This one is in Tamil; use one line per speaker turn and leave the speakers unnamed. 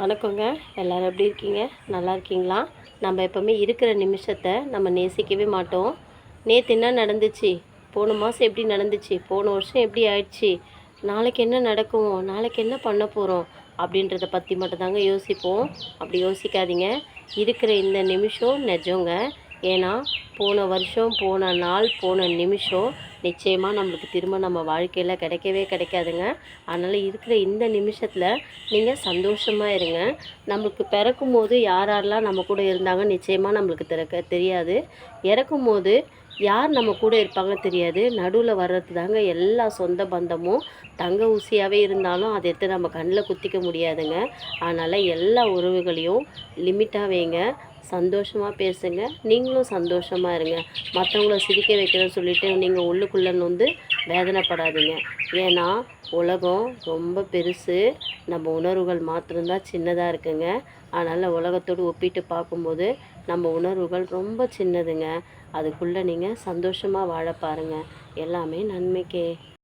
வணக்கங்க எல்லோரும் எப்படி இருக்கீங்க நல்லா இருக்கீங்களா நம்ம எப்போவுமே இருக்கிற நிமிஷத்தை நம்ம நேசிக்கவே மாட்டோம் நேற்று என்ன நடந்துச்சு போன மாதம் எப்படி நடந்துச்சு போன வருஷம் எப்படி ஆயிடுச்சு நாளைக்கு என்ன நடக்கும் நாளைக்கு என்ன பண்ண போகிறோம் அப்படின்றத பற்றி மட்டும் தாங்க யோசிப்போம் அப்படி யோசிக்காதீங்க இருக்கிற இந்த நிமிஷம் நெஜங்க ஏன்னா போன வருஷம் போன நாள் போன நிமிஷம் நிச்சயமாக நம்மளுக்கு திரும்ப நம்ம வாழ்க்கையில் கிடைக்கவே கிடைக்காதுங்க அதனால் இருக்கிற இந்த நிமிஷத்தில் நீங்கள் சந்தோஷமாக இருங்க நம்மளுக்கு பிறக்கும் போது யாரெல்லாம் நம்ம கூட இருந்தாங்க நிச்சயமாக நம்மளுக்கு திறக்க தெரியாது இறக்கும் போது யார் நம்ம கூட இருப்பாங்க தெரியாது நடுவில் வர்றது தாங்க எல்லா சொந்த பந்தமும் தங்க ஊசியாகவே இருந்தாலும் அதை எடுத்து நம்ம கண்ணில் குத்திக்க முடியாதுங்க அதனால் எல்லா உறவுகளையும் லிமிட்டாக வைங்க சந்தோஷமாக பேசுங்க நீங்களும் சந்தோஷமாக இருங்க மற்றவங்கள சிரிக்க வைக்கிறேன்னு சொல்லிவிட்டு நீங்கள் உள்ளு உள்ளுக்குள்ளே வந்து வேதனைப்படாதீங்க ஏன்னா உலகம் ரொம்ப பெருசு நம்ம உணர்வுகள் மாத்திரம்தான் சின்னதாக இருக்குங்க அதனால் உலகத்தோடு ஒப்பிட்டு பார்க்கும்போது நம்ம உணர்வுகள் ரொம்ப சின்னதுங்க அதுக்குள்ளே நீங்கள் சந்தோஷமாக வாழ பாருங்கள் எல்லாமே நன்மைக்கே